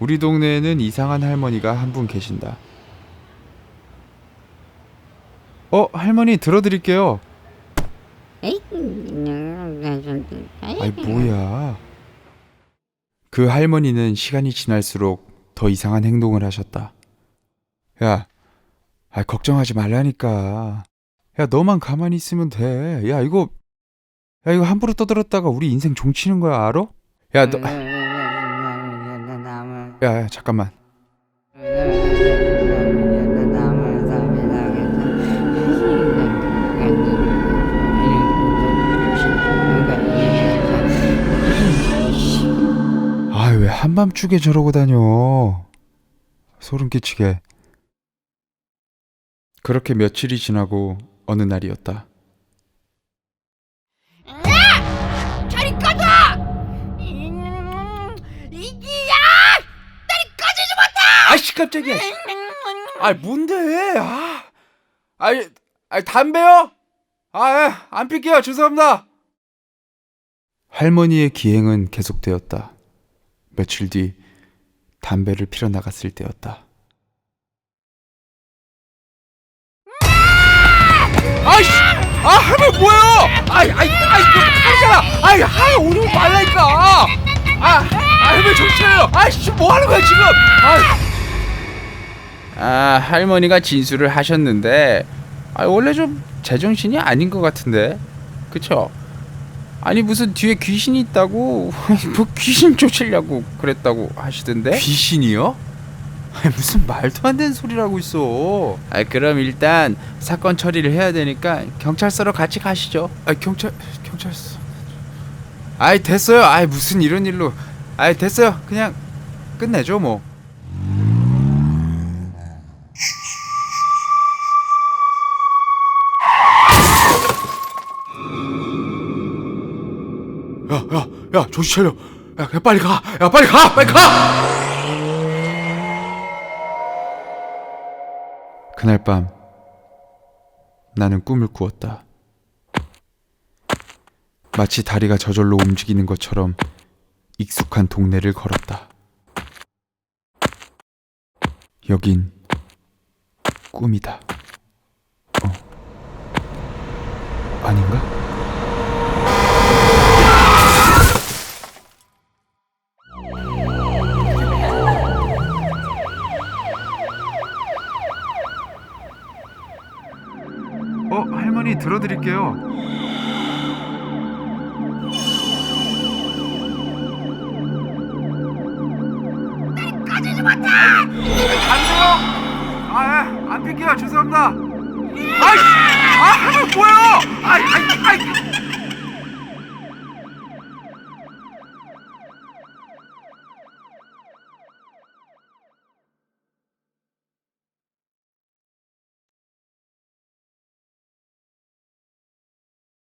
우리 동네에는 이상한 할머니가 한 분 계신다. 어, 할머니 들어드릴게요. 에이, 아이 뭐야? 그 할머니는 시간이 지날수록 더 이상한 행동을 하셨다. 야, 아 걱정하지 말라니까. 야, 너만 가만히 있으면 돼. 야, 이거 야, 이거 함부로 떠들었다가 우리 인생 종치는 거야, 알아? 야, 너 야, 야, 잠깐만. 아, 왜 한밤중에 저러고 다녀? 소름 끼치게. 그렇게 며칠이 지나고 어느 날이었다. 깜짝이야. 아 뭔데? 아, 아이, 아 담배요? 아, 예, 안 필게요. 죄송합니다. 할머니의 기행은 계속되었다. 며칠 뒤 담배를 피러 나갔을 때였다. 아이씨, 아 할머니 뭐예요? 아이, 아이, 아이, 이거 하잖아. 아이, 하 오늘 말라니까. 아, 아 할머니 정신 차려요. 아이씨, 뭐 하는 거야 지금? 아. 아 할머니가 진술을 하셨는데 아, 원래 좀 제정신이 아닌 것 같은데. 그쵸? 아니 무슨 뒤에 귀신이 있다고? 뭐 귀신 쫓으려고 그랬다고 하시던데? 귀신이요? 아니 무슨 말도 안 되는 소리를 하고 있어. 아 그럼 일단 사건 처리를 해야 되니까 경찰서로 같이 가시죠. 아 경찰 경찰서. 아이 됐어요. 아이 무슨 이런 일로. 아이 됐어요. 그냥 끝내죠 뭐 야, 야, 야, 정신 차려. 야, 그냥 빨리 가. 야, 빨리 가. 빨리 가. 그날 밤 나는 꿈을 꾸었다. 마치 다리가 저절로 움직이는 것처럼 익숙한 동네를 걸었다. 여긴 꿈이다. 어. 아닌가? 할머니 들어드릴게요. 아, 예, 안 필게요. 죄송합니다. 아이씨, 아, 뭐야? 아이, 아이, 아이,